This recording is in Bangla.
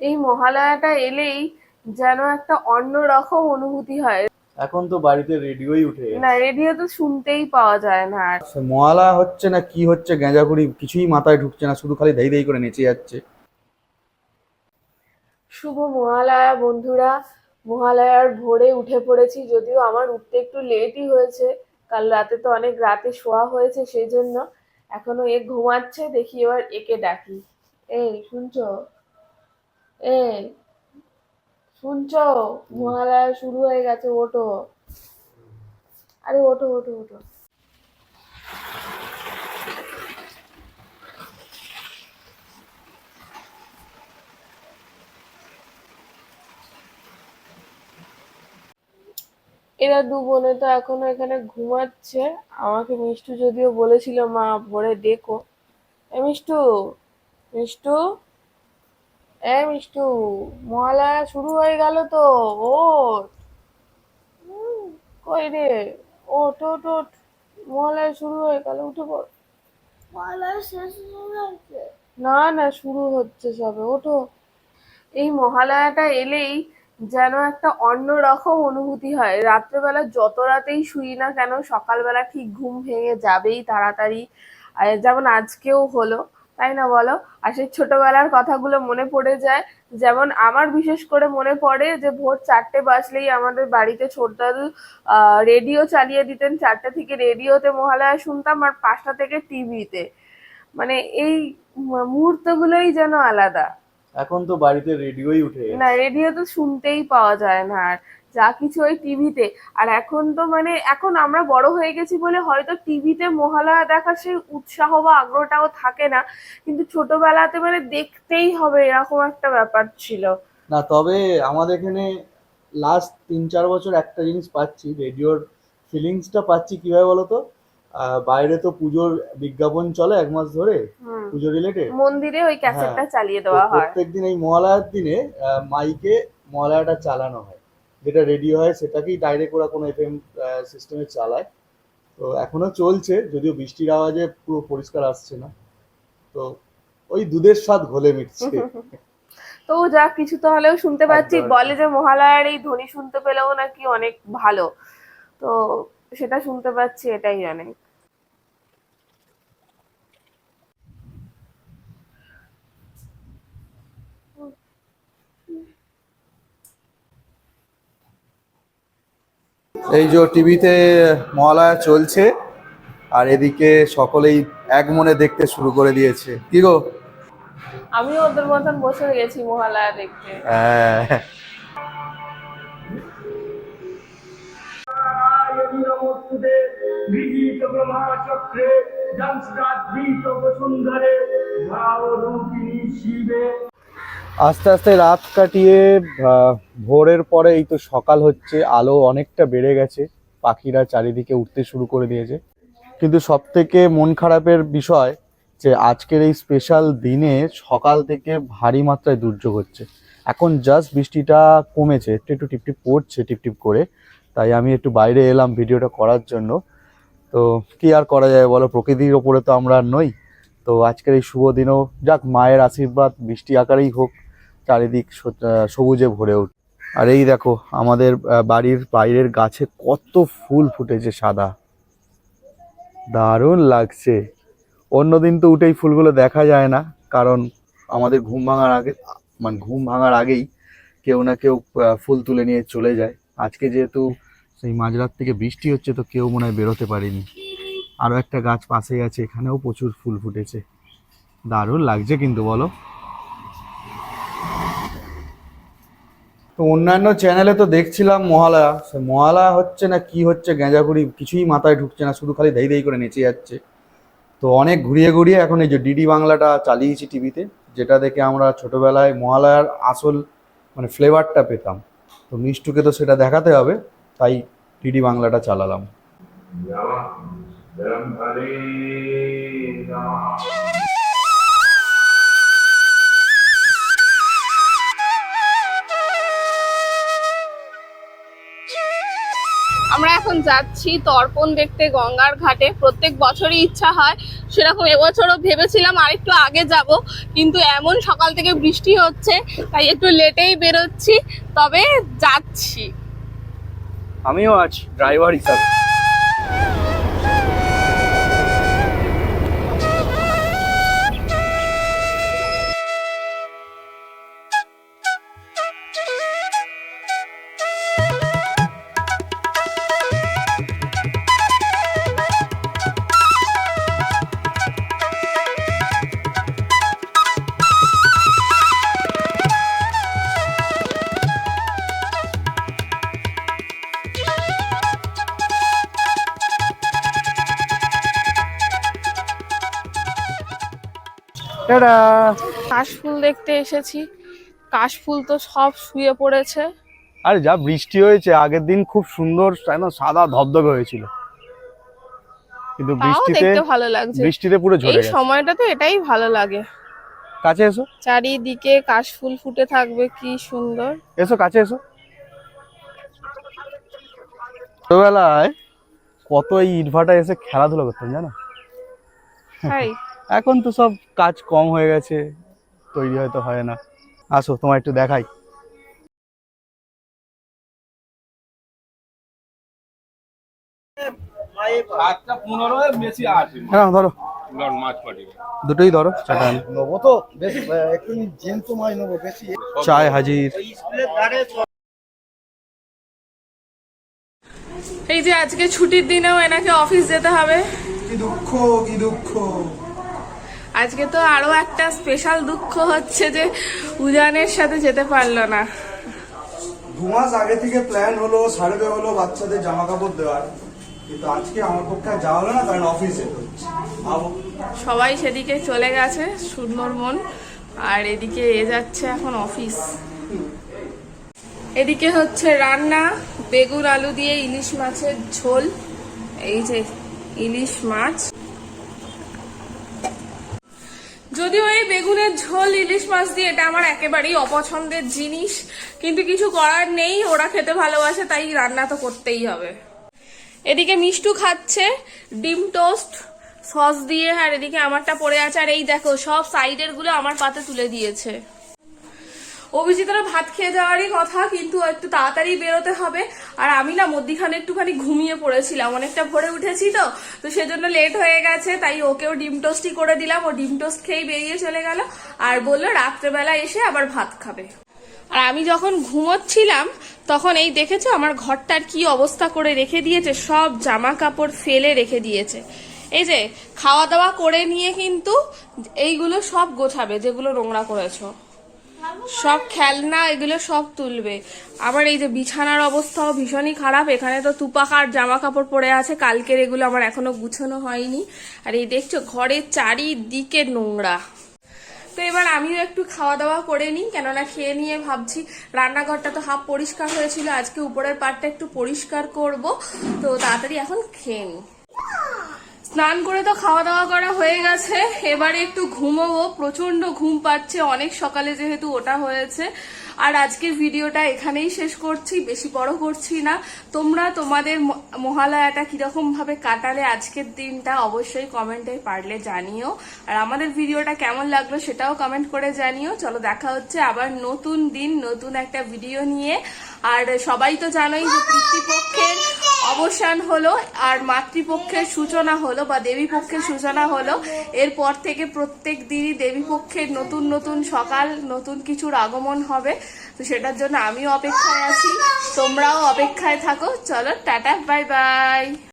এই মহালয়াটা এলেই যেন একটা অন্যরকম অনুভূতি হয়। এখন তো বাড়িতে রেডিওই উঠে না রেডিও তো শুনতেই পাওয়া যায় না আর। মহালয়া হচ্ছে না কি হচ্ছে গেঁজাগুড়ি কিছুই মাথায় ঢুকছে না শুধু খালি দেই দেই করে নেচে যাচ্ছে। শুভ মহালয়া বন্ধুরা মহালয়ার ভোরে উঠে পড়েছি যদিও আমার উঠতে একটু লেটই হয়েছে। কাল রাতে তো অনেক রাতে শোয়া হয়েছে সেই জন্য এখনও এ ঘুমাচ্ছে, দেখি এবার একে ডাকি। এই, শুনছ? এ শুনছ? মহালয়া শুরু হয়ে গেছে ওটো আরে ওটো ওটো ওঠো। এরা দু বোনে তো এখনও এখানে ঘুমাচ্ছে। আমাকে মিষ্টু যদিও বলেছিল মা ভোরে দেখো। এ মিষ্টু মিষ্টু এ মিষ্টু মহালয়া শুরু হয়ে গেল তো হুম, কই রে? ওঠ ওঠ ওঠ মহালয়া শুরু হয়ে গেল উঠে পড়। মহালয়া শেষ না না শুরু হচ্ছে সবে ওঠো। এই মহালয়াটা এলেই যেন একটা অন্যরকম অনুভূতি হয়। রাত্রেবেলা যত রাতেই শুই না কেন, সকালবেলা ঠিক ঘুম ভেঙে যাবেই তাড়াতাড়ি। যেমন আজকেও হলো, তাই না বলো? আর সেই ছোটবেলার কথাগুলো মনে পড়ে যায়। যেমন আমার বিশেষ করে মনে পড়ে যে, ভোর চারটে বাজলেই আমাদের বাড়িতে ছোট দাদু রেডিও চালিয়ে দিতেন। চারটে থেকে রেডিওতে মহালয়া শুনতাম আর পাঁচটা থেকে টিভিতে। মানে এই মুহূর্তগুলোই যেন আলাদা। এখন তো বাড়িতে রেডিওই উঠে না রেডিও তো শুনতেই পাওয়া যায় না আর যা কিছু ওই টিভিতে। আর এখন তো মানে এখন আমরা বড় হয়ে গেছি বলে হয়তো টিভিতে মহালয়া দেখার সেই উৎসাহ বা আগ্রহটাও থাকে না। কিন্তু ছোটবেলাতে মানে দেখতেই হবে এরকম একটা ব্যাপার ছিল। না তবে আমাদের এখানে লাস্ট তিন চার বছর একটা জিনিস পাচ্ছি রেডিওর ফিলিংসটা পাচ্ছি কীভাবে বলতো? বাইরে তো পুজোর বিজ্ঞাপন চলে এক মাস ধরে পুজো রিলেটেড মন্দিরে ওই ক্যাসেটটা। চালিয়ে দেওয়া হয়। প্রত্যেক দিন এই মহালয়ার দিনে মাইকে মহালয়াটা চালানো হয়। যেটা রেডিও হয় সেটাকেই ডাইরেক্ট ওরা কোনো এফএম সিস্টেমে চালায়। তো এখনও চলছে যদিও বৃষ্টির আওয়াজে পুরো পরিষ্কার আসছে না। তো ওই দুধের স্বাদ ঘোলে মিটছে। তো যা কিছু তো হলেও শুনতে পাচ্ছি। বলে যে মহালয়ার এই ধ্বনি শুনতে পেলেও নাকি অনেক ভালো। তো সেটা শুনতে পাচ্ছি এটাই অনেক এই যে টিভিতে মহালয়া চলছে আর এদিকে সকলেই এক মনে দেখতে শুরু করে দিয়েছে। কি গো? আমিও ওদের মতন বসে গেছি মহালয়া দেখতে। হ্যাঁ। ব্রহ্মাচক্রে বসুন্ধরে শিবে আস্তে আস্তে রাত কাটিয়ে ভোরের পরে এই তো সকাল হচ্ছে, আলো অনেকটা বেড়ে গেছে, পাখিরা চারিদিকে উঠতে শুরু করে দিয়েছে। কিন্তু সব থেকে মন খারাপের বিষয় যে আজকের এই স্পেশাল দিনে সকাল থেকে ভারী মাত্রায় দুর্যোগ হচ্ছে। এখন জাস্ট বৃষ্টিটা কমেছে, একটু একটু টিপটিপ পড়ছে, টিপটিপ করে। তাই আমি একটু বাইরে এলাম ভিডিওটা করার জন্য। তো কি আর করা যায় বলো, প্রকৃতির ওপরে তো আমরা নই। তো আজকের এই শুভ দিনও যাক, মায়ের আশীর্বাদ, বৃষ্টি আকারেই হোক চারিদিক সবুজে ভরে উঠ আর এই দেখো, আমাদের বাড়ির বাইরের গাছে কত ফুল ফুটেছে সাদা। দারুণ লাগছে। অন্যদিন তো উঠেই ফুলগুলো দেখা যায় না, কারণ আমাদের ঘুম ভাঙার আগে মানে ঘুম ভাঙার আগেই কেউ না কেউ ফুল তুলে নিয়ে চলে যায়। আজকে যেহেতু সেই মাঝরাত থেকে বৃষ্টি হচ্ছে, তো কেউ মনে হয় বেরোতে পারেনি। আরও একটা গাছ পাশেই আছে, এখানেও প্রচুর ফুল ফুটেছে। দারুণ লাগছে কিন্তু, বলো। তো অন্যান্য চ্যানেলে তো দেখছিলাম মহালয়া। সে মহালয়া হচ্ছে না কি হচ্ছে গেঁজাগুড়ি কিছুই মাথায় ঢুকছে না, শুধু খালি দেই দেই করে নেচে যাচ্ছে। তো অনেক ঘুরিয়ে ঘুরিয়ে এখন এই যে ডিডি বাংলাটা চালিয়েছি টিভিতে, যেটা দেখে আমরা ছোটবেলায় মহালয়ার আসল মানে ফ্লেভারটা পেতাম। তো মিষ্টুকে তো সেটা দেখাতে হবে, তাই ডিডি বাংলাটা চালালাম। আমরা এখন যাচ্ছি তর্পণ দেখতে গঙ্গার ঘাটে। প্রত্যেক বছরই ইচ্ছা হয় সেরকম এবছরও ভেবেছিলাম আরেকটু আগে যাব, কিন্তু এমন সকাল থেকে বৃষ্টি হচ্ছে, তাই একটু লেটেই বেরোচ্ছি। তবে যাচ্ছি। আমিও আছি ড্রাইভার হিসাবে। টাটা কাশফুল দেখতে এসেছি। কাশফুল তো সব শুয়ে পড়েছে। আরে যা বৃষ্টি হয়েছে আগের দিন খুব সুন্দর একদম সাদা ধবধবে হয়েছিল। কিন্তু বৃষ্টিতে দেখতে ভালো লাগছে। বৃষ্টিতে পুরো ঝরে এই গেছে। সময়টাতে এটাই ভালো লাগে। কাছে এসো। চারিদিকে কাশফুল ফুটে থাকবে কি সুন্দর। এসো কাছে এসো। ছোটবেলায় কত এই ইটভাটা এসে খেলাধুলা করতাম জানো? তাই এখন তো সব কাজ কম হয়ে গেছে তৈরি হয়তো হয় না। আসো তোমার একটু দেখাই। হ্যাঁ ধরো। দুটোই ধরো চাটা আনি। নেব তো বেশ একটু জ্যান্ত মাছ নেব বেশি। চায় হাজির। এই যে আজকে ছুটির দিনেও এনাকে অফিস যেতে হবে। কি দুঃখ কি দুঃখ। আজকে তো আরও একটা স্পেশাল দুঃখ হচ্ছে যে উজানের সাথে যেতে পারল না। দু মাস আগে থেকে প্ল্যান হলো সার্ভে হলো বাচ্চাদের জামা কাপড় দেওয়ার। কিন্তু আজকে আমার পক্ষে যাওয়া হলো না কারণ অফিসে সবাই সেদিকে চলে গেছে সুন্দরবন আর এদিকে এ যাচ্ছে এখন অফিস এদিকে হচ্ছে রান্না বেগুন আলু দিয়ে ইলিশ মাছের ঝোল। এই যে ইলিশ মাছ। যদিও এই বেগুনের ঝোল ইলিশ মাছ দিয়ে এটা আমার একেবারেই অপছন্দের জিনিস, কিন্তু কিছু করার নেই, ওরা খেতে ভালোবাসে, তাই রান্না তো করতেই হবে। এদিকে মিষ্টু খাচ্ছে, ডিম টোস্ট, সস দিয়ে, আর এদিকে আমারটা পড়ে আছে, আর এই দেখো, সব সাইডেরগুলো আমার পাতে তুলে দিয়েছে। অভিজিতেরও ভাত খেয়ে যাওয়ারই কথা, কিন্তু একটু তাড়াতাড়ি বেরোতে হবে। আর আমি না মধ্যিখানে একটুখানি ঘুমিয়ে পড়েছিলাম। অনেকটা ভোরে উঠেছি তো তো সেজন্য লেট হয়ে গেছে, তাই ওকেও ডিম টোস্টই করে দিলাম। ও ডিম টোস্ট খেয়েই বেরিয়ে চলে গেল আর বলল রাত্রেবেলা এসে আবার ভাত খাবে। আর আমি যখন ঘুমোচ্ছিলাম, তখন এই দেখেছ আমার ঘরটার কি অবস্থা করে রেখে দিয়েছে? সব জামা কাপড় ফেলে রেখে দিয়েছে। এই যে, খাওয়া দাওয়া করে নিয়ে কিন্তু এইগুলো সব গোছাবে, যেগুলো নোংরা করেছ। সব খেলনা, এগুলো সব তুলবে। আবার এই যে বিছানার অবস্থাও ভীষণই খারাপ। এখানে তো তুপাকার জামা কাপড় পরে আছে। কালকের এগুলো আমার এখনও গুছানো হয়নি। আর এই দেখছ, ঘরের চারিদিকে নোংরা। তো এবার আমিও একটু খাওয়া দাওয়া করে নিই। কেননা খেয়ে নিয়ে ভাবছি, রান্নাঘরটা তো হাফ পরিষ্কার হয়েছিল। আজকে উপরের পাটটা একটু পরিষ্কার করব। তো তাড়াতাড়ি এখন খেয়ে নিই। স্নান করে তো খাওয়া দাওয়া করা হয়ে গেছে। এবারে একটু ঘুমোবো। প্রচণ্ড ঘুম পাচ্ছে। অনেক সকালে যেহেতু ওটা হয়েছে। আর আজকের ভিডিওটা এখানেই শেষ করছি। বেশি বড় করছি না। তোমরা তোমাদের মহালয়াটা কীরকম ভাবে কাটালে আজকের দিনটা অবশ্যই কমেন্টে পারলে জানিও। আর আমাদের ভিডিওটা কেমন লাগল সেটাও কমেন্ট করে জানিও। চলো দেখা হচ্ছে আবার নতুন দিন, নতুন একটা ভিডিও নিয়ে। আর সবাই তো জানোই যে পিতৃপক্ষের অবসান হলো আর মাতৃপক্ষের সূচনা হলো বা দেবী পক্ষের সূচনা হলো। এরপর থেকে প্রত্যেক দিনই দেবী পক্ষের নতুন নতুন সকাল, নতুন কিছুর আগমন হবে। তো সেটার জন্য আমিও অপেক্ষায় আছি। তোমরাও অপেক্ষায় থাকো। চলো, টাটা, বাই বাই।